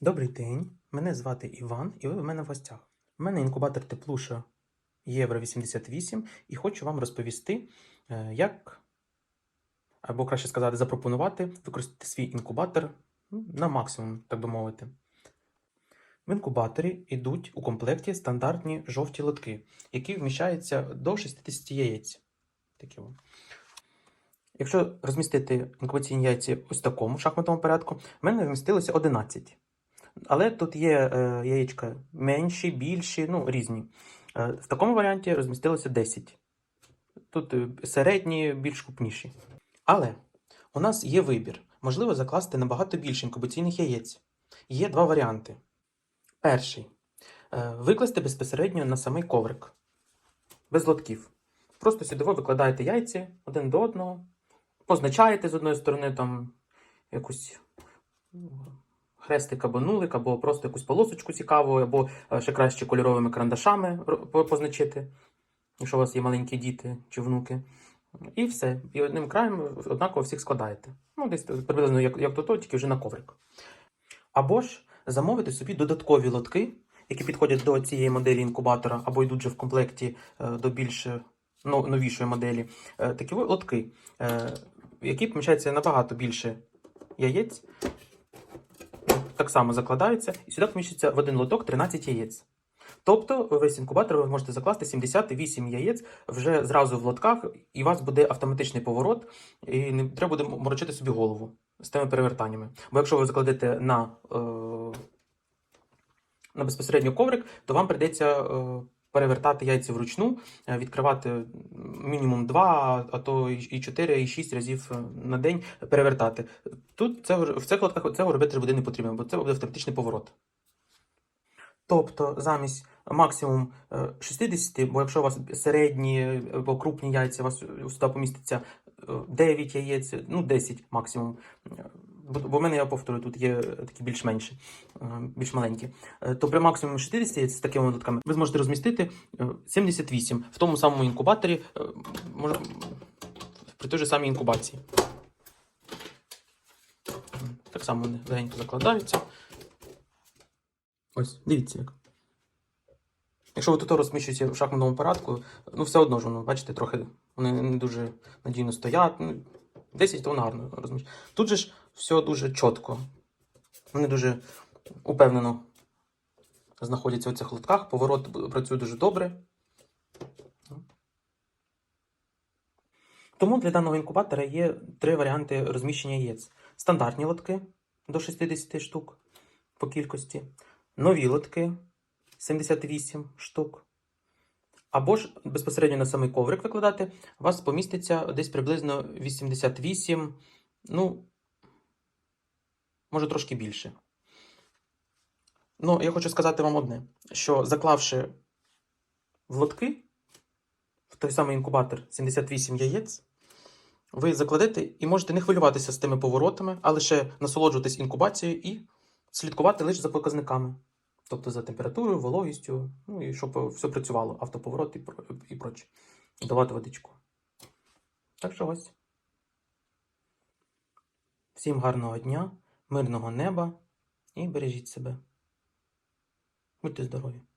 Добрий день, мене звати Іван, і ви в мене в гостях. У мене інкубатор теплуша Євро 88, і хочу вам розповісти, е, як, або краще сказати, запропонувати використати свій інкубатор ну, на максимум, так би мовити. В інкубаторі йдуть у комплекті стандартні жовті лотки, які вміщаються до 60 яєць. Такі. Якщо розмістити інкубаційні яйця ось такому шахматному порядку, в мене вмістилося 11. Але тут є е, яєчка менші, більші, ну, різні. Е, в такому варіанті розмістилося 10. Тут е, середні, більш крупніші. Але у нас є вибір. Можливо закласти набагато більше інкубаційних яєць. Є два варіанти. Перший викласти безпосередньо на самий коврик. Без лотків. Просто сюди викладаєте яйці один до одного, позначаєте з одної сторони там якусь хрестик або нулик, або просто якусь полосочку цікаву, або е, ще краще кольоровими карандашами позначити, якщо у вас є маленькі діти чи внуки. І все. І одним краєм однаково всіх складаєте. Ну, десь приблизно як, як то, тільки вже на коврик. Або ж замовити собі додаткові лотки, які підходять до цієї моделі інкубатора, або йдуть вже в комплекті е, до більш е, новішої моделі. Такі лотки, які поміщається набагато більше яєць, так само закладаються, і сюди поміщується в один лоток 13 яєць. Тобто весь інкубатор ви можете закласти 78 яєць вже зразу в лотках, і у вас буде автоматичний поворот, і не треба буде морочити собі голову з тими перевертаннями. Бо якщо ви закладете на, е, на безпосередньо коврик, то вам прийдеться е, перевертати яйця вручну, е, відкривати мінімум 2, а то і 4, і 6 разів е, на день перевертати. Тут це, в цих цього робити буде не потрібно, бо це буде автоматичний поворот. Тобто замість максимум е, 60, бо якщо у вас середні або крупні яйця, у вас сюди поміститься е, 9 яєць, ну 10 максимум. Е, Бо в мене, я повторюю, тут є такі більш менші, е, більш маленькі. Е, То при максимумі 60 яєць з такими лотками ви зможете розмістити е, 78 в тому самому інкубаторі, е, при той же самій інкубації. Само вони легенько закладаються. Ось, дивіться як. Якщо ви тут розміщуєте в шахматному порядку, ну все одно ж воно, бачите, трохи вони не дуже надійно стоять. Ну, 10 то воно гарно розміщує. Тут же ж все дуже чітко. Вони дуже упевнено знаходяться у цих лотках. Поворот працює дуже добре. Тому для даного інкубатора є три варіанти розміщення яєць: стандартні лотки до 60 штук по кількості, нові лотки 78 штук. Або ж безпосередньо на самий коврик викладати, у вас поміститься десь приблизно 88, ну, може трошки більше. Ну, я хочу сказати вам одне: що заклавши в лотки, в той самий інкубатор 78 яєць, ви закладете і можете не хвилюватися з тими поворотами, а лише насолоджуватись інкубацією і слідкувати лише за показниками. Тобто за температурою, вологістю, ну і щоб все працювало, автоповорот і, і проче. Давати водичку. Так що ось. Всім гарного дня, мирного неба і бережіть себе. Будьте здорові!